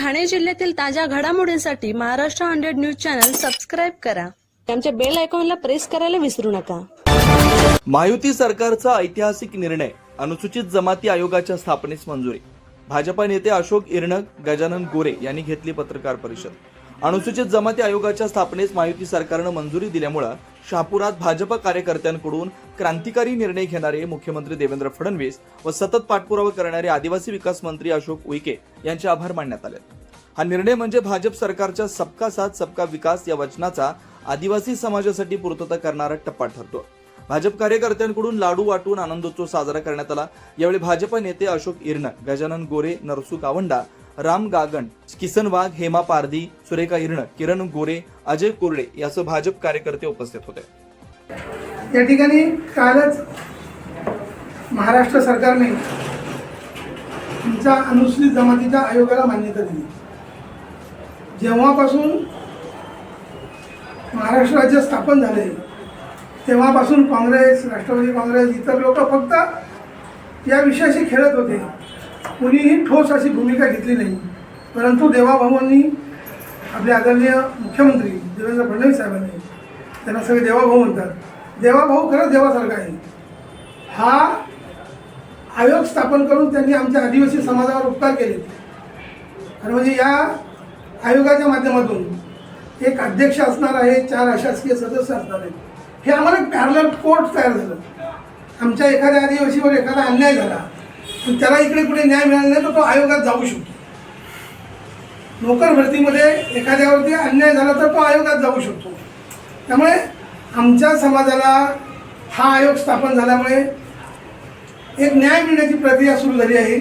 ठाणे जिल्ह्यातील ताज्या घडामोडींसाठी Maharashtra hundred news channel subscribe करा. आमच्या बेल आयकॉनला प्रेस करायला विसरू नका. महायुती सरकारचा ऐतिहासिक निर्णय अनुसूचित जमाती आयोगाच्या स्थापनेस मंजुरी. भाजपा नेते अशोक इरणक गजानन गोरे यांनी घेतली पत्रकार परिषद. अनुसूचित जमाती आयोगाच्या स्थापनेस महायुती सरकारनं मंजुरी दिल्यामुळं शहापुरात भाजप कार्यकर्त्यांकडून क्रांतिकारी निर्णय घेणारे मुख्यमंत्री देवेंद्र फडणवीस व सतत पाठपुरावा करणारे आदिवासी विकास मंत्री अशोक उईके यांचे आभार मानण्यात आले. हा निर्णय म्हणजे भाजप सरकारच्या सबका साथ सबका विकास या वचनाचा आदिवासी समाजासाठी पूर्तता करणारा टप्पा ठरतो. भाजप कार्यकर्त्यांकडून लाडू वाटून आनंदोत्सव साजरा करण्यात आला. यावेळी भाजप नेते अशोक इरन गजानन गोरे नरसू गावंडा राम गागण किसन वाघ हेमा पारधी सुरेखा हिरण किरण गोरे अजय कोरडे यासह भाजप कार्यकर्ते उपस्थित होते. या ठिकाणी कालच महाराष्ट्र सरकारने तुमच्या अनुसूचित जमातीच्या आयोगाला मान्यता दिली. जेव्हापासून महाराष्ट्र राज्य स्थापन झाले तेव्हापासून काँग्रेस राष्ट्रवादी काँग्रेस इतर लोक फक्त या विषयाशी खेळत होते. कुणीही ठोस अशी भूमिका घेतली नाही. परंतु देवाभावांनी आपले आदरणीय मुख्यमंत्री देवेंद्र फडणवीस साहेबांनी त्यांना सगळे देवाभाऊ म्हणतात. देवाभाऊ खरंच देवासारखा आहे. हा आयोग स्थापन करून त्यांनी आमच्या आदिवासी समाजावर उपकार केले. आणि म्हणजे या आयोगाच्या माध्यमातून एक अध्यक्ष असणार आहे चार अशासकीय सदस्य असणार आहेत. हे आम्हाला एक पॅरलल कोर्ट तयार झालं. आमच्या एखाद्या आदिवासीवर एखादा अन्याय झाला आणि त्याला इकडे कुठे न्याय मिळाला नाही तर तो आयोगात जाऊ शकतो. नोकर भरतीमध्ये एखाद्यावरती अन्याय झाला तर तो आयोगात जाऊ शकतो. त्यामुळे आमच्या समाजाला हा आयोग स्थापन झाल्यामुळे एक न्याय मिळण्याची प्रक्रिया सुरू झाली आहे.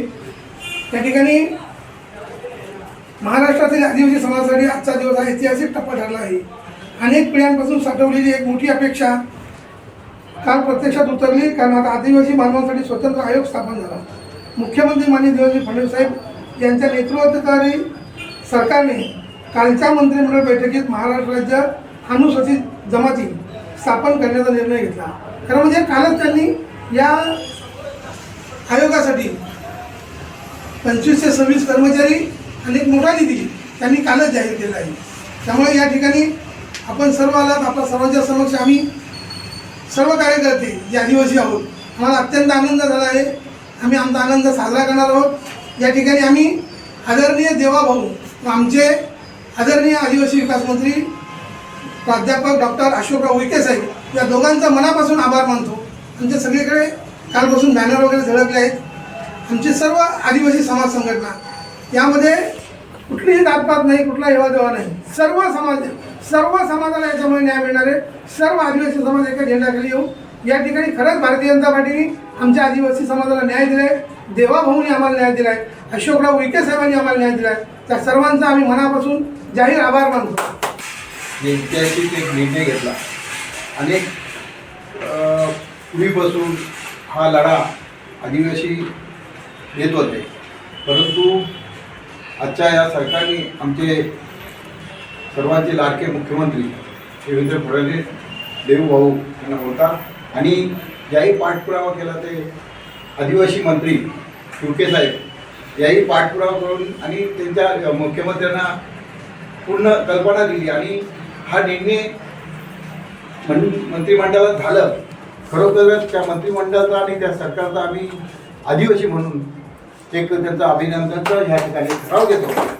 त्या ठिकाणी महाराष्ट्रातील आदिवासी समाजासाठी आजचा दिवस हा ऐतिहासिक टप्पा ठरला आहे. अनेक पिढ्यांपासून साठवलेली एक मोठी अपेक्षा काल प्रत्यक्षात उतरली कारण आता आदिवासी मानवांसाठी स्वतंत्र आयोग स्थापन झाला. मुख्यमंत्री माननीय देवेंद्र फडणवीस साहेब यांच्या नेतृत्वाखाली सरकारने कालच्या मंत्रिमंडळ बैठकीत महाराष्ट्र राज्य अनुसूचित जमाती स्थापन करण्याचा निर्णय घेतला. खरं म्हणजे कालच त्यांनी या आयोगासाठी पंचवीस ते सव्वीस कर्मचारी आणि एक मोठा निधी त्यांनी कालच जाहीर केला आहे. त्यामुळे या ठिकाणी आपण सर्व आलात आपल्या सर्वांच्या समक्ष आम्ही सर्व कार्यकर्ते जे आदिवासी आहोत आम्हाला अत्यंत आनंद झाला आहे. आम्ही आमचा आनंद साजरा करणार आहोत. या ठिकाणी आम्ही आदरणीय देवाभाऊ आमचे आदरणीय आदिवासी विकास मंत्री प्राध्यापक डॉक्टर अशोकराव उईके साहेब या दोघांचा मनापासून आभार मानतो. आमच्या सगळीकडे कालपासून बॅनर वगैरे झळकले आहेत. आमची सर्व आदिवासी समाज संघटना यामध्ये कुठलीही जातपात नाही कुठला हेवा देवा नाही. सर्व समाज सर्व समाजाला याच्यामुळे न्याय मिळणार आहे. सर्व आदिवासी समाज एका झेंड्याखाली येऊ. या ठिकाणी खरंच भारतीय जनता पार्टीने आमच्या आदिवासी समाजाला न्याय दिलाय. देवाभाऊनी आम्हाला न्याय दिलाय. अशोकराव विखे साहेबांनी आम्हाला न्याय दिलाय. त्या सर्वांचा आम्ही मनापासून जाहीर आभार मानतो. ऐतिहासिक एक निर्णय घेतला. अनेक पूर्वीपासून हा लढा आदिवासी देत होते. परंतु आजच्या या सरकारने आमचे सर्वांचे लाडके मुख्यमंत्री देवेंद्र फडणवीस देवभाऊ यांना होता आणि याही पाठपुरावा केला ते आदिवासी मंत्री युके साहेब याही पाठपुरावा करून आणि त्यांच्या मुख्यमंत्र्यांना पूर्ण कल्पना दिली आणि हा निर्णय मं मंत्रिमंडळात झालं. खरोखरच त्या मंत्रिमंडळाचा आणि त्या सरकारचा आम्ही आदिवासी म्हणून एक त्यांचं अभिनंदनचं ह्या ठिकाणी ठराव घेतो.